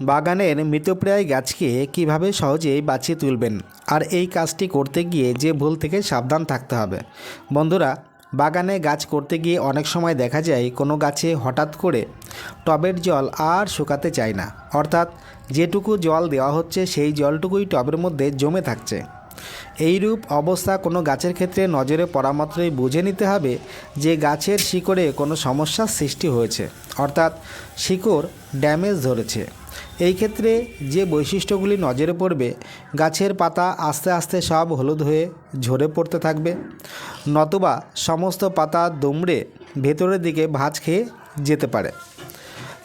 বাগানের মৃতপ্রায় গাছকে কীভাবে সহজেই বাঁচিয়ে তুলবেন? আর এই কাজটি করতে গিয়ে যে ভুল থেকে সাবধান থাকতে হবে। বন্ধুরা, বাগানে গাছ করতে গিয়ে অনেক সময় দেখা যায় কোনো গাছে হঠাৎ করে টবের জল আর শুকাতে চায় না। অর্থাৎ যেটুকু জল দেওয়া হচ্ছে সেই জলটুকুই টবের মধ্যে জমে থাকছে। এইরূপ অবস্থা কোনো গাছের ক্ষেত্রে নজরে পড়া মাত্রই বুঝে নিতে হবে যে গাছের শিকড়ে কোনো সমস্যার সৃষ্টি হয়েছে। অর্থাৎ শিকড় ড্যামেজ ধরেছে। এই ক্ষেত্রে যে বৈশিষ্ট্যগুলি নজরে পড়বে, গাছের পাতা আস্তে আস্তে সব হলুদ হয়ে ঝরে পড়তে থাকবে। নতুবা সমস্ত পাতা দুমড়ে ভেতরের দিকে ভাঁজ খেয়ে যেতে পারে।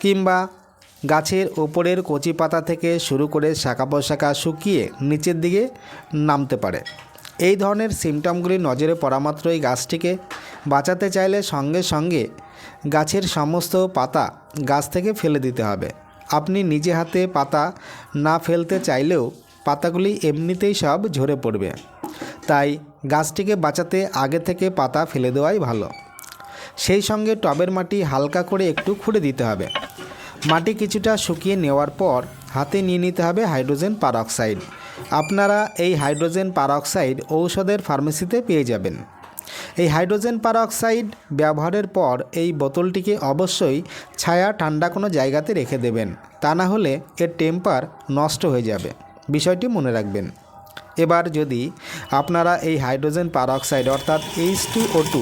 কিংবা গাছের ওপরের কচি পাতা থেকে শুরু করে শাখা পোশাখা শুকিয়ে নিচের দিকে নামতে পারে। এই ধরনের সিমটমগুলি নজরে পড়া মাত্রই গাছটিকে বাঁচাতে চাইলে সঙ্গে সঙ্গে গাছের সমস্ত পাতা গাছ থেকে ফেলে দিতে হবে। আপনি নিজে হাতে পাতা না ফেলতে চাইলেও পাতাগুলি এমনিতেই সব ঝরে পড়বে। তাই গাছটিকে বাঁচাতে আগে থেকে পাতা ফেলে দেওয়াই ভালো। সেই সঙ্গে টবের মাটি হালকা করে একটু খুঁড়ে দিতে হবে। মাটি কিছুটা শুকিয়ে নেওয়ার পর হাতে নিয়ে নিতে হবে হাইড্রোজেন পারঅক্সাইড। আপনারা এই হাইড্রোজেন পারঅক্সাইড ঔষধের ফার্মেসিতে পেয়ে যাবেন। এই হাইড্রোজেন পারঅক্সাইড ব্যবহারের পর এই বোতলটিকে অবশ্যই ছায়া ঠান্ডা কোনো জায়গাতে রেখে দেবেন। তা না হলে এর টেম্পার নষ্ট হয়ে যাবে। বিষয়টি মনে রাখবেন। এবার যদি আপনারা এই হাইড্রোজেন পারঅক্সাইড অর্থাৎ এইচ টু ও টু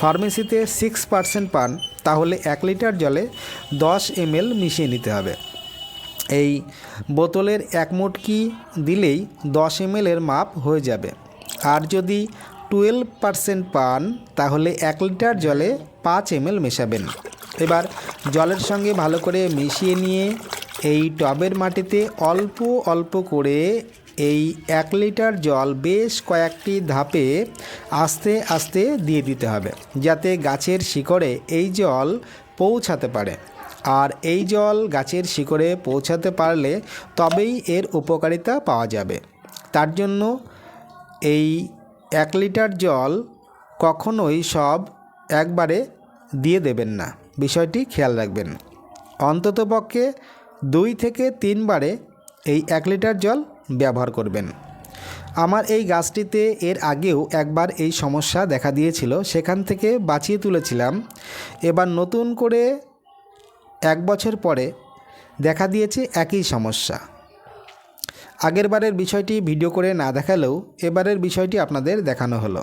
ফার্মেসিতে সিক্স পার্সেন্ট পান, তাহলে এক লিটার জলে দশ এমএল মিশিয়ে নিতে হবে। এই বোতলের এক মুটকি দিলেই দশ এমএলের মাপ হয়ে যাবে। আর যদি টুয়েলভ পারসেন্ট পান, তাহলে এক লিটার জলে পাঁচ এমএল মেশাবেন। এবার জলের সঙ্গে ভালো করে মিশিয়ে নিয়ে এই টবের মাটিতে অল্প অল্প করে এই এক লিটার জল বেশ কয়েকটি ধাপে আস্তে আস্তে দিয়ে দিতে হবে, যাতে গাছের শিকড়ে এই জল পৌঁছাতে পারে। আর এই জল গাছের শিকড়ে পৌঁছাতে পারলে তবেই এর উপকারিতা পাওয়া যাবে। তার জন্য এই এক লিটার জল কখনোই সব একবারে দিয়ে দেবেন না। বিষয়টি খেয়াল রাখবেন। অন্ততপক্ষে দুই থেকে তিনবারে এই এক লিটার জল ব্যবহার করবেন। আমার এই গাছটিতে এর আগেও একবার এই সমস্যা দেখা দিয়েছিল, সেখান থেকে বাঁচিয়ে তুলেছিলাম। এবার নতুন করে এক বছর পরে দেখা দিয়েছে একই সমস্যা। আগেরবারের বিষয়টি ভিডিও করে না দেখালেও এবারের বিষয়টি আপনাদের দেখানো হলো।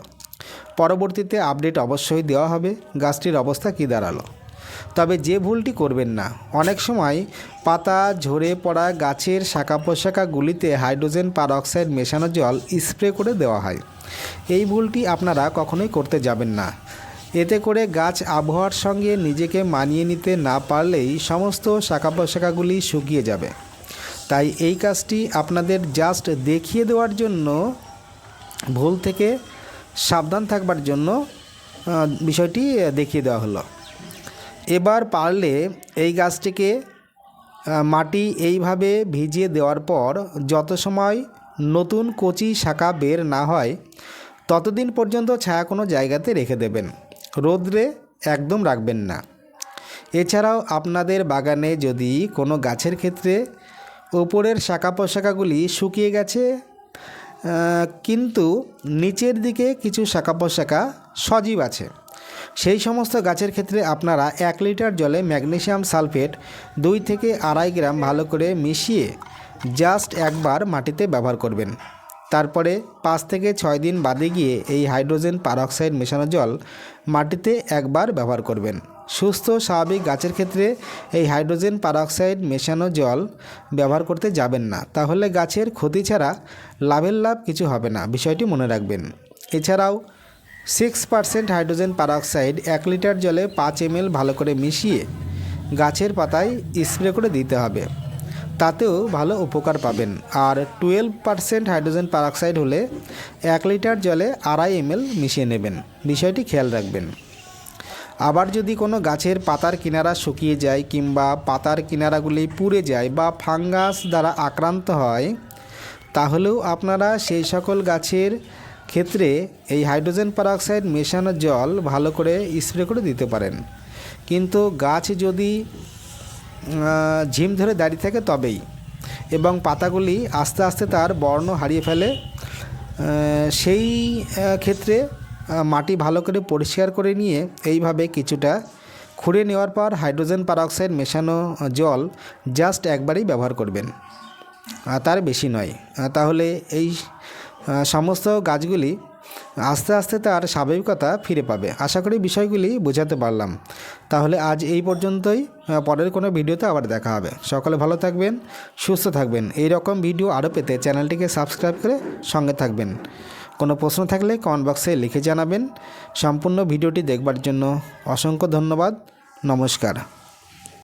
পরবর্তীতে আপডেট অবশ্যই দেওয়া হবে, গাছটির অবস্থা কী দাঁড়াল। তবে যে ভুলটি করবেন না, অনেক সময় পাতা, ঝরে পড়া গাছের শাখা পোশাকাগুলিতে হাইড্রোজেন পারঅক্সাইড মেশানো জল স্প্রে করে দেওয়া হয়। এই ভুলটি আপনারা কখনোই করতে যাবেন না। এতে করে গাছ আবহাওয়ার সঙ্গে নিজেকে মানিয়ে নিতে না পারলেই সমস্ত শাখা পোশাকাগুলি শুকিয়ে যাবে। তাই এই কাজটি আপনাদের জাস্ট দেখিয়ে দেওয়ার জন্য, ভুল থেকে সাবধান থাকবার জন্য বিষয়টি দেখিয়ে দেওয়া হলো। এবার পারলে এই গাছটিকে মাটি এইভাবে ভিজিয়ে দেওয়ার পর যত সময় নতুন কচি শাখা বের না হয়, ততদিন পর্যন্ত ছায়া কোনো জায়গাতে রেখে দেবেন। রোদ্রে একদম রাখবেন না। এছাড়াও আপনাদের বাগানে যদি কোনো গাছের ক্ষেত্রে ওপরের শাখা পোশাকাগুলি শুকিয়ে গেছে কিন্তু নিচের দিকে কিছু শাখা পোশাকা সজীব আছে। সেই সমস্ত গাছের ক্ষেত্রে আপনারা এক লিটার জলে ম্যাগনেশিয়াম সালফেট দুই থেকে আড়াই গ্রাম ভালো করে মিশিয়ে জাস্ট একবার মাটিতে ব্যবহার করবেন। তারপরে পাঁচ থেকে ছয় দিন বাদে গিয়ে এই হাইড্রোজেন পারঅক্সাইড মেশানো জল মাটিতে একবার ব্যবহার করবেন। সুস্থ, স্বাভাবিক গাছের ক্ষেত্রে এই হাইড্রোজেন পারঅক্সাইড মেশানো জল ব্যবহার করতে যাবেন না। তাহলে গাছের ক্ষতি ছাড়া লাভের লাভ কিছু হবে না, বিষয়টি মনে রাখবেন। এছাড়াও সিক্স পার্সেন্ট হাইড্রোজেন পারঅক্সাইড এক লিটার জলে পাঁচ এমএল ভালো করে মিশিয়ে গাছের পাতায় স্প্রে করে দিতে হবে। তাতেও ভালো উপকার পাবেন। আর টুয়েলভ পার্সেন্ট হাইড্রোজেন পারঅক্সাইড হলে এক লিটার জলে আড়াই এমএল মিশিয়ে নেবেন। বিষয়টি খেয়াল রাখবেন। আবার যদি কোনো গাছের পাতার কিনারা শুকিয়ে যায় কিংবা পাতার কিনারাগুলি পুড়ে যায় বা ফাঙ্গাস দ্বারা আক্রান্ত হয়, তাহলেও আপনারা সেই সকল গাছের ক্ষেত্রে এই হাইড্রোজেন পারঅক্সাইড মেশানো জল ভালো করে স্প্রে করে দিতে পারেন। কিন্তু গাছ যদি ঝিম ধরে দাঁড়িয়ে থাকে তবেই। এবং পাতাগুলি আস্তে আস্তে তার বর্ণ হারিয়ে ফেলে। সেই ক্ষেত্রে মাটি ভালো করে পরিষ্কার করে নিয়ে এইভাবে কিছুটা খুঁড়ে নেওয়ার পর হাইড্রোজেন পারঅক্সাইড মেশানো জল জাস্ট একবারই ব্যবহার করবেন। তার বেশি নয়। তাহলে এই সমস্ত গাছগুলি আস্তে আস্তে তার স্বাভাবিকতা ফিরে পাবে। আশা করি বিষয়গুলি বোঝাতে পারলাম। তাহলে আজ এই পর্যন্তই। পরের কোনো ভিডিওতে আবার দেখা হবে। সকলে ভালো থাকবেন, সুস্থ থাকবেন। এই রকম ভিডিও আরও পেতে চ্যানেলটিকে সাবস্ক্রাইব করে সঙ্গে থাকবেন। কোনো প্রশ্ন থাকলে কমেন্ট বক্সে লিখে জানাবেন। সম্পূর্ণ ভিডিওটি দেখবার জন্য অসংখ্য ধন্যবাদ। নমস্কার।